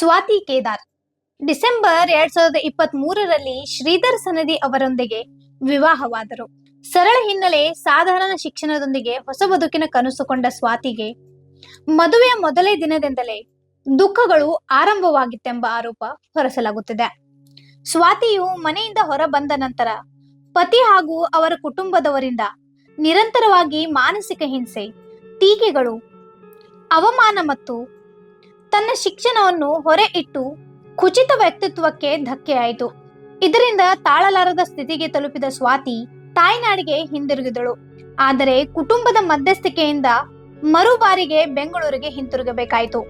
Swati Kedar. December ಎರಡ್ ಸಾವಿರದ ಇಪ್ಪತ್ತ್ ಮೂರರಲ್ಲಿ ಶ್ರೀಧರ್ ಸನದಿ ಅವರೊಂದಿಗೆ ವಿವಾಹವಾದರು. ಸರಳ ಹಿನ್ನೆಲೆ ಸಾಧಾರಣ ಶಿಕ್ಷಣದೊಂದಿಗೆ ಹೊಸ ಬದುಕಿನ ಕನಸು ಕೊಂಡ ಸ್ವಾತಿಗೆ ಮದುವೆಯ ಮೊದಲೇ ದಿನದಿಂದಲೇ ದುಃಖಗಳು ಆರಂಭವಾಗಿತ್ತೆಂಬ ಆರೋಪ ಹೊರಸಲಾಗುತ್ತಿದೆ. ಸ್ವಾತಿಯು ಮನೆಯಿಂದ ಹೊರ ಬಂದ ನಂತರ ಪತಿ ಹಾಗೂ ಅವರ ಕುಟುಂಬದವರಿಂದ ನಿರಂತರವಾಗಿ ಮಾನಸಿಕ ಹಿಂಸೆ, ಟೀಕೆಗಳು, ಅವಮಾನ ಮತ್ತು ತನ್ನ ಶಿಕ್ಷಣವನ್ನು ಹೊರೆ ಇಟ್ಟು ಕುಚಿತ ವ್ಯಕ್ತಿತ್ವಕ್ಕೆ ಧಕ್ಕೆಯಾಯಿತು ಇದರಿಂದ ತಾಳಲಾರದ ಸ್ಥಿತಿಗೆ ತಲುಪಿದ ಸ್ವಾತಿ ತಾಯ್ನಾಡಿಗೆ ಹಿಂದಿರುಗಿದಳು. ಆದರೆ ಕುಟುಂಬದ ಮಧ್ಯಸ್ಥಿಕೆಯಿಂದ ಮರುಬಾರಿಗೆ ಬೆಂಗಳೂರಿಗೆ ಹಿಂತಿರುಗಬೇಕಾಯಿತು.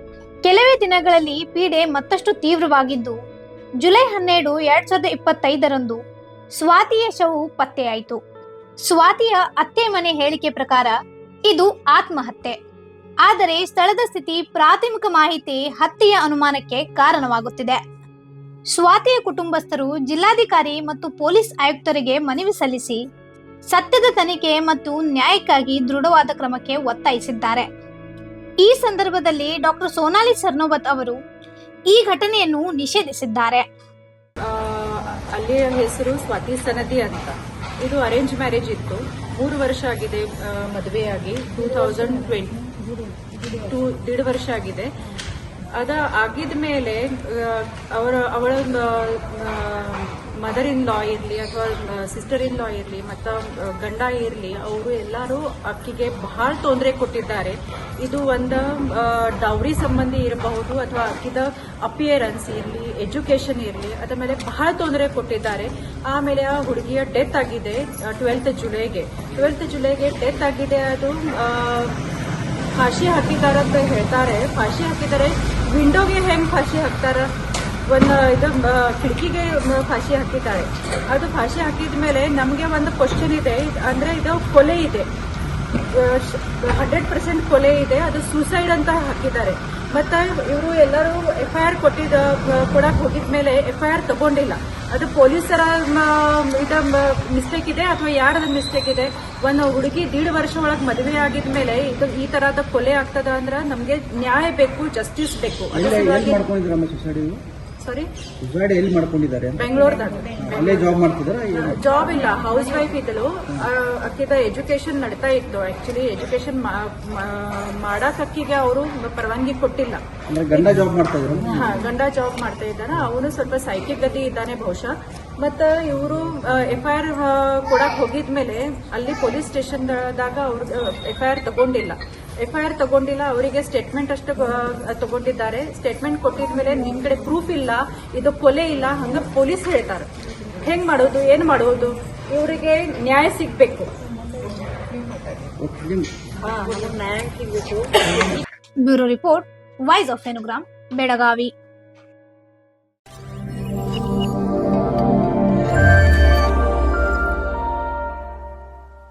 ಕೆಲವೇ ದಿನಗಳಲ್ಲಿ ಪೀಡೆ ಮತ್ತಷ್ಟು ತೀವ್ರವಾಗಿದ್ದು, ಜುಲೈ ಹನ್ನೆರಡು ಎರಡ್ ಸಾವಿರದ ಇಪ್ಪತ್ತೈದರಂದು ಸ್ವಾತಿಯ ಶವು ಪತ್ತೆಯಾಯಿತು. ಸ್ವಾತಿಯ ಅತ್ತೆ ಮನೆ ಹೇಳಿಕೆ ಪ್ರಕಾರ ಇದು ಆತ್ಮಹತ್ಯೆ. ಆದರೆ ಸ್ಥಳದ ಸ್ಥಿತಿ ಪ್ರಾಥಮಿಕ ಮಾಹಿತಿ ಹತ್ಯೆಯ ಅನುಮಾನಕ್ಕೆ ಕಾರಣವಾಗುತ್ತಿದೆ. ಸ್ವಾತಿಯ ಕುಟುಂಬಸ್ಥರು ಜಿಲ್ಲಾಧಿಕಾರಿ ಮತ್ತು ಪೊಲೀಸ್ ಆಯುಕ್ತರಿಗೆ ಮನವಿ ಸಲ್ಲಿಸಿ ಸತ್ಯದ ತನಿಖೆ ಮತ್ತು ನ್ಯಾಯಕ್ಕಾಗಿ ದೃಢವಾದ ಕ್ರಮಕ್ಕೆ ಒತ್ತಾಯಿಸಿದ್ದಾರೆ. ಈ ಸಂದರ್ಭದಲ್ಲಿ ಡಾಕ್ಟರ್ ಸೋನಾಲಿ ಸರ್ನೋಬತ್ ಅವರು ಈ ಘಟನೆಯನ್ನು ನಿಷೇಧಿಸಿದ್ದಾರೆ. ಅಲ್ಲಿಯ ಹೆಸರು ಸ್ವಾತಿ ಸನದಿ ಅಂತ. ಇದು ಅರೇಂಜ್ ಮ್ಯಾರೇಜ್ ಇತ್ತು. ಮೂರು ವರ್ಷ ಆಗಿದೆ ಮದುವೆಯಾಗಿ. ಟೂ ತೌಸಂಡ್ ಟ್ವೆಂಟಿ ಟೂ ದೀಡ್ ವರ್ಷ ಆಗಿದೆ. ಅದ ಆಗಿದ ಮೇಲೆ ಅವರ ಅವಳ ಮದರ್ ಇನ್ ಲಾ ಇರಲಿ ಅಥವಾ ಸಿಸ್ಟರ್ ಇನ್ ಲಾ ಇರಲಿ, ಮತ್ತು ಗಂಡ ಇರಲಿ, ಅವರು ಎಲ್ಲರೂ ಅಕ್ಕಿಗೆ ಬಹಳ ತೊಂದರೆ ಕೊಟ್ಟಿದ್ದಾರೆ. ಇದು ಒಂದು ಡೌರಿ ಸಂಬಂಧಿ ಇರಬಹುದು ಅಥವಾ ಅಕ್ಕಿದ ಅಪಿಯರೆನ್ಸ್ ಇರಲಿ ಎಜುಕೇಶನ್ ಇರಲಿ, ಅದ್ರ ಮೇಲೆ ಬಹಳ ತೊಂದರೆ ಕೊಟ್ಟಿದ್ದಾರೆ. ಆಮೇಲೆ ಆ ಹುಡುಗಿಯ ಡೆತ್ ಆಗಿದೆ ಟ್ವೆಲ್ತ್ ಜುಲೈಗೆ. ಟ್ವೆಲ್ತ್ ಜುಲೈಗೆ ಡೆತ್ ಆಗಿದೆ, ಅದು ಫಾಶಿ ಹಾಕಿದ್ದಾರೆ ಅಂತ ಹೇಳ್ತಾರೆ. ಫಾಶಿ ಹಾಕಿದ್ದಾರೆ ವಿಂಡೋಗೆ ಹೆಂಗೆ ಫಾಶಿ ಹಾಕ್ತಾರ? ಒಂದು ಇದು ಕಿಟಕಿಗೆ ಫಾಶಿ ಹಾಕಿದ್ದಾರೆ. ಅದು ಫಾಶಿ ಹಾಕಿದ ಮೇಲೆ ನಮಗೆ ಒಂದು ಕ್ವಶನ್ ಇದೆ. ಅಂದ್ರೆ ಇದು ಕೊಲೆ ಇದೆ. ಹಂಡ್ರೆಡ್ ಪರ್ಸೆಂಟ್ ಕೊಲೆ ಇದೆ. ಅದು ಸೂಸೈಡ್ ಅಂತ ಹಾಕಿದ್ದಾರೆ. ಮತ್ತೆ ಇವರು ಎಲ್ಲರೂ ಎಫ್ ಐ ಆರ್ ಕೊಟ್ಟಿದ್ದ ಕೊಡಕ್ ಹೋಗಿದ ಮೇಲೆ ಎಫ್ ಐ ಆರ್ ತಗೊಂಡಿಲ್ಲ. ಅದು ಪೊಲೀಸರ ಇದ ಮಿಸ್ಟೇಕ್ ಇದೆ ಅಥವಾ ಯಾರದ ಮಿಸ್ಟೇಕ್ ಇದೆ? ಒಂದು ಹುಡುಗಿ ದೀಡ್ ವರ್ಷ ಒಳಗೆ ಮದುವೆ ಆಗಿದ ಮೇಲೆ ಇದು ಈ ತರಹದ ಕೊಲೆ ಆಗ್ತದ ಅಂದ್ರೆ ನಮಗೆ ನ್ಯಾಯ ಬೇಕು ಜಸ್ಟಿಸ್ ಬೇಕು. ಸಾರಿ ಎಲ್ಲಿ ಮಾಡ್ಕೊಂಡಿದ್ದಾರೆ ಬೆಂಗಳೂರದಾಗ. ಅಲ್ಲೇ ಜಾಬ್ ಮಾಡ್ತಿದ್ದಾರ? ಜಾಬ್ ಇಲ್ಲ. ಹೌಸ್ ವೈಫ್ ಇದ್ದಳು ಅಕ್ಕಿದ ಎಜುಕೇಶನ್ ನಡೀತಾ ಇತ್ತು. ಆಕ್ಚುಲಿ ಎಜುಕೇಶನ್ ಮಾಡಕ್ ಅಕ್ಕಿಗೆ ಅವರು ಪರವಾನಗಿ ಕೊಟ್ಟಿಲ್ಲ. ಗಂಡ ಜಾಬ್ ಮಾಡ್ತಾ ಇದ್ರು ಹಾ ಗಂಡ ಜಾಬ್ ಮಾಡ್ತಾ ಇದ್ದಾರ ಅವನು ಸ್ವಲ್ಪ ಸೈಕಿಕ್ ಗತಿ ಇದ್ದಾನೆ ಬಹುಶಃ. ಮತ್ತ ಇವರು ಎಫ್ ಐ ಆರ್ ಕೊಡಕ್ ಹೋಗಿದ್ಮೇಲೆ ಅಲ್ಲಿ ಪೊಲೀಸ್ ಸ್ಟೇಷನ್ದಾಗ ಅವ್ರ ಎಫ್ ಐ ಆರ್ ತಗೊಂಡಿಲ್ಲ. ಎಫ್ ಐ ಆರ್ ತಗೊಂಡಿಲ್ಲ, ಅವರಿಗೆ ಸ್ಟೇಟ್ಮೆಂಟ್ ಅಷ್ಟು ತಗೊಂಡಿದ್ದಾರೆ. ಸ್ಟೇಟ್ಮೆಂಟ್ ಕೊಟ್ಟಿದ್ಮೇಲೆ ನಿಮ್ ಕಡೆ ಪ್ರೂಫ್ ಇಲ್ಲ, ಇದು ಕೊಲೆ ಇಲ್ಲ, ಹಂಗ ಪೊಲೀಸ್ ಹೇಳ್ತಾರೆ. ಹೆಂಗ್ ಮಾಡೋದು, ಏನ್ ಮಾಡೋದು? ಇವರಿಗೆ ನ್ಯಾಯ ಸಿಗ್ಬೇಕು. ಬ್ಯೂರೋ ರಿಪೋರ್ಟ್ ವಾಯ್ಸ್ ಆಫ್ ಫೆನುಗ್ರಾಮ್ ಬೆಳಗಾವಿ